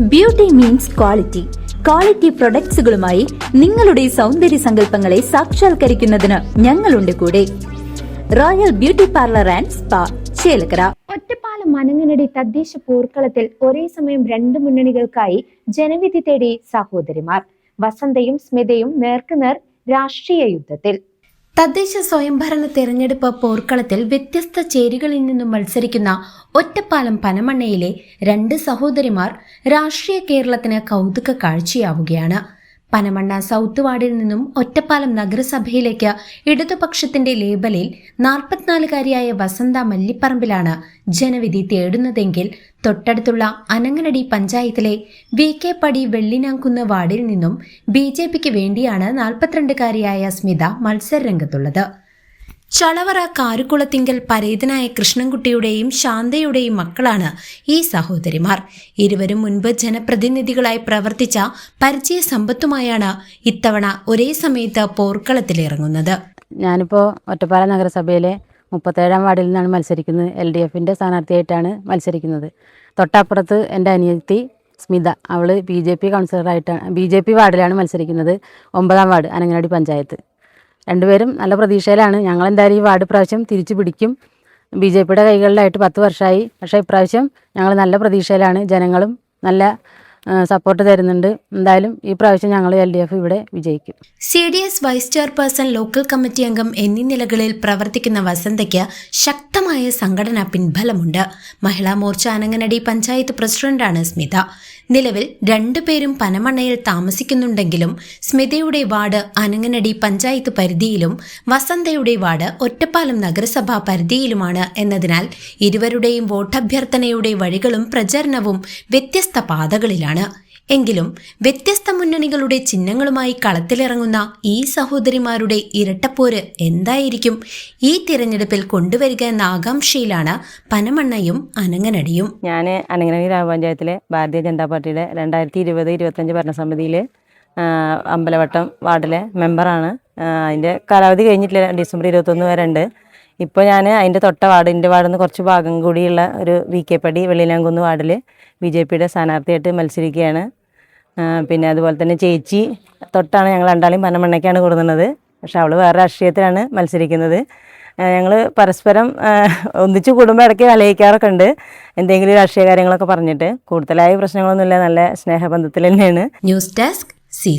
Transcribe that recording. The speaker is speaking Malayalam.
ബ്യൂട്ടി മീൻസ് ക്വാളിറ്റി ക്വാളിറ്റി പ്രൊഡക്ട്സുകളുമായി നിങ്ങളുടെ സൗന്ദര്യ സങ്കല്പങ്ങളെ സാക്ഷാത്കരിക്കുന്നതിന് ഞങ്ങളുണ്ട് കൂടെ. Royal beauty parlour and spa Chelakkara. Ottapalam Mananganadi തദ്ദേശ പോർക്കളത്തിൽ ഒരേ സമയം രണ്ട് മുന്നണികൾക്കായി ജനവിധി തേടി സഹോദരിമാർ. വസന്തയും സ്മിതയും നേർക്കുനേർ രാഷ്ട്രീയ യുദ്ധത്തിൽ. തദ്ദേശ സ്വയംഭരണ തെരഞ്ഞെടുപ്പ് പോർക്കളത്തിൽ വ്യത്യസ്ത ചേരികളിൽ നിന്നും മത്സരിക്കുന്ന ഒറ്റപ്പാലം പനമണ്ണയിലെ രണ്ട് സഹോദരിമാർ രാഷ്ട്രീയ കേരളത്തിന് കൗതുക കാഴ്ചയാവുകയാണ്. പനമണ്ണ സൗത്ത് വാർഡിൽ നിന്നും ഒറ്റപ്പാലം നഗരസഭയിലേക്ക് ഇടതുപക്ഷത്തിന്റെ ലേബലിൽ നാൽപ്പത്തിനാലുകാരിയായ വസന്ത മല്ലിപ്പറമ്പിലാണ് ജനവിധി തേടുന്നതെങ്കിൽ തൊട്ടടുത്തുള്ള അനങ്ങനടി പഞ്ചായത്തിലെ വി കെ പടി വെള്ളിനാംകുന്ന് വാർഡിൽ നിന്നും ബി ജെ പിക്ക് വേണ്ടിയാണ് നാൽപ്പത്തിരണ്ടുകാരിയായ സ്മിത മത്സരരംഗത്തുള്ളത്. ചളവറ കാരുകുളത്തിങ്കൽ പരേതനായ കൃഷ്ണൻകുട്ടിയുടെയും ശാന്തയുടെയും മക്കളാണ് ഈ സഹോദരിമാർ. ഇരുവരും മുൻപ് ജനപ്രതിനിധികളായി പ്രവർത്തിച്ച പരിചയ സമ്പത്തുമായാണ് ഇത്തവണ ഒരേ സമയത്ത് പോർക്കളത്തിലിറങ്ങുന്നത്. ഞാനിപ്പോൾ ഒറ്റപ്പാല നഗരസഭയിലെ മുപ്പത്തേഴാം വാർഡിൽ നിന്നാണ് മത്സരിക്കുന്നത്. എൽ ഡി എഫിന്റെ സ്ഥാനാർത്ഥിയായിട്ടാണ് മത്സരിക്കുന്നത്. തൊട്ടപ്പുറത്ത് എന്റെ അനിയത്തി സ്മിത. അവൾ ബി ജെ പി കൗൺസിലറായിട്ടാണ് ബി ജെ പി വാർഡിലാണ് മത്സരിക്കുന്നത്. ഒമ്പതാം വാർഡ് അനങ്ങനാടി പഞ്ചായത്ത്. രണ്ടുപേരും നല്ല പ്രതീക്ഷയിലാണ്. ഞങ്ങൾ എന്തായാലും ഈ വാർഡ് പ്രാവശ്യം തിരിച്ചു പിടിക്കും. ബി ജെ പിയുടെ കൈകളിലായിട്ട് പത്ത് വർഷമായി. പക്ഷേ ഇപ്രാവശ്യം ഞങ്ങൾ നല്ല പ്രതീക്ഷയിലാണ്. ജനങ്ങളും നല്ല സപ്പോർട്ട് തരുന്നുണ്ട്. എന്തായാലും ഈ പ്രാവശ്യം ഞങ്ങൾ എൽ ഡി എഫ് ഇവിടെ വിജയിക്കും. C D S vice chairperson local committee അംഗം എന്നീ നിലകളിൽ പ്രവർത്തിക്കുന്ന വസന്തയ്ക്ക് ശക്തമായ സംഘടനാ പിൻബലമുണ്ട്. മഹിളാ മോർച്ച അനങ്ങനടി പഞ്ചായത്ത് പ്രസിഡന്റാണ് സ്മിത. നിലവിൽ രണ്ടുപേരും പനമണ്ണയിൽ താമസിക്കുന്നുണ്ടെങ്കിലും സ്മിതയുടെ വാർഡ് അനങ്ങനടി പഞ്ചായത്ത് പരിധിയിലും വസന്തയുടെ വാർഡ് ഒറ്റപ്പാലം നഗരസഭാ പരിധിയിലുമാണ് എന്നതിനാൽ ഇരുവരുടെയും വോട്ടഭ്യർത്ഥനയുടെ വഴികളും പ്രചരണവും വ്യത്യസ്ത പാതകളിലാണ്. എങ്കിലും വ്യത്യസ്ത മുന്നണികളുടെ ചിഹ്നങ്ങളുമായി കളത്തിലിറങ്ങുന്ന ഈ സഹോദരിമാരുടെ ഇരട്ടപ്പോര് എന്തായിരിക്കും? ഈ തിരഞ്ഞെടുപ്പിൽ കൊണ്ടുവരിക എന്ന ആകാംക്ഷയിലാണ് പനമണ്ണയും അനങ്ങനടിയും. ഞാൻ അനങ്ങനടി ഗ്രാമപഞ്ചായത്തിലെ ഭാരതീയ ജനതാ പാർട്ടിയുടെ രണ്ടായിരത്തി ഇരുപത് ഇരുപത്തഞ്ച് ഭരണസമിതിയിൽ അമ്പലവട്ടം വാർഡിലെ മെമ്പറാണ്. അതിന്റെ കാലാവധി കഴിഞ്ഞിട്ടില്ല ഡിസംബർ ഇരുപത്തൊന്ന് വരെ ഉണ്ട്. ഇപ്പോൾ ഞാൻ അതിന്റെ തൊട്ട വാർഡ് എന്റെ നിന്ന് കുറച്ച് ഭാഗം കൂടിയുള്ള ഒരു വി കെ പടി വെള്ളിനാങ്കുന്ന് വാർഡിൽ ബി ജെ പിയുടെ സ്ഥാനാർത്ഥിയായിട്ട് മത്സരിക്കുകയാണ്. പിന്നെ അതുപോലെ തന്നെ ചേച്ചി തൊട്ടാണ് ഞങ്ങൾ രണ്ടാളെയും പനമണ്ണയ്ക്കാണ് കൊടുക്കുന്നത് പക്ഷെ അവൾ വേറെ രാഷ്ട്രീയത്തിലാണ് മത്സരിക്കുന്നത്. ഞങ്ങൾ പരസ്പരം ഒന്നിച്ച് കുടുംബം ഇടയ്ക്ക് കലയിക്കാറൊക്കെ ഉണ്ട്. എന്തെങ്കിലും രാഷ്ട്രീയ കാര്യങ്ങളൊക്കെ പറഞ്ഞിട്ട് കൂടുതലായ പ്രശ്നങ്ങളൊന്നുമില്ല നല്ല സ്നേഹബന്ധത്തിൽ തന്നെയാണ്. News desk C